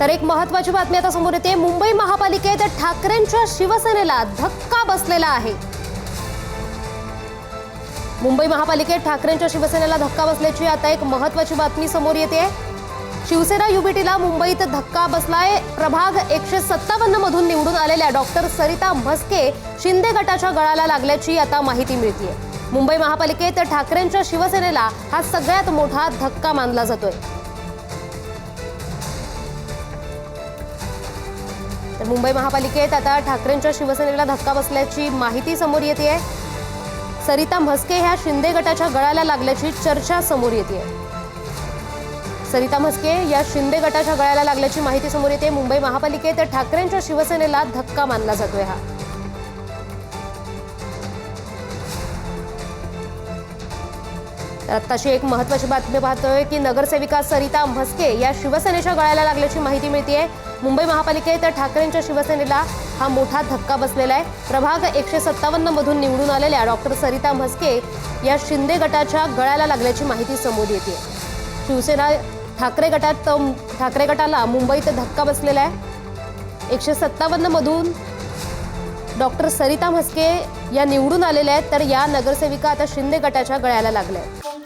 तर एक महत्वाची बातमी आता समोर येते. मुंबई महापालिकेत ठाकरेंच्या शिवसेनेला धक्का बसलेला आहे. मुंबई महापालिकेत ठाकरेंच्या शिवसेनेला धक्का बसल्याची आता एक महत्वाची बातमी समोर येते. शिवसेना युबीटीला मुंबईत धक्का बसलाय. प्रभाग एकशे सत्तावन्न मधून निवडून आलेल्या डॉक्टर सरिता म्हस्के शिंदे गटाच्या गळाला लागल्याची आता माहिती मिळतीये. मुंबई महापालिकेत ठाकरेंच्या शिवसेनेला हा सगळ्यात मोठा धक्का मानला जातोय. तर मुंबई महापालिकेत आता ठाकरेंच्या शिवसेनेला धक्का बसल्याची माहिती समोर येते सरिता म्हस्के ह्या शिंदे गटाच्या गळाला लागल्याची चर्चा समोर येते सरिता म्हस्के या शिंदे गटाच्या गळाला लागल्याची माहिती समोर येते. मुंबई महापालिकेत ठाकरेंच्या शिवसेनेला धक्का मानला जातोय हा. तर आत्ताची एक महत्वाची बातमी पाहतोय की नगरसेविका सरिता म्हस्के या शिवसेनेच्या गळाला लागल्याची माहिती मिळतीये. मुंबई महापालिकेत ठाकरेंच्या शिवसेनेला हा मोठा धक्का बसलेला आहे. प्रभाग एकशे सत्तावन्न मधून निवडून आलेल्या डॉक्टर सरिता म्हस्के या शिंदे गटाच्या गळ्याला लागल्याची माहिती समोर येते. शिवसेना ठाकरे गटात ठाकरे गटाला मुंबईत धक्का बसलेला आहे. एकशे सत्तावन्न मधून डॉक्टर सरिता म्हस्के या निवडून आलेल्या आहेत तर या नगरसेविका आता शिंदे गटाच्या गळ्याला लागल्या आहेत.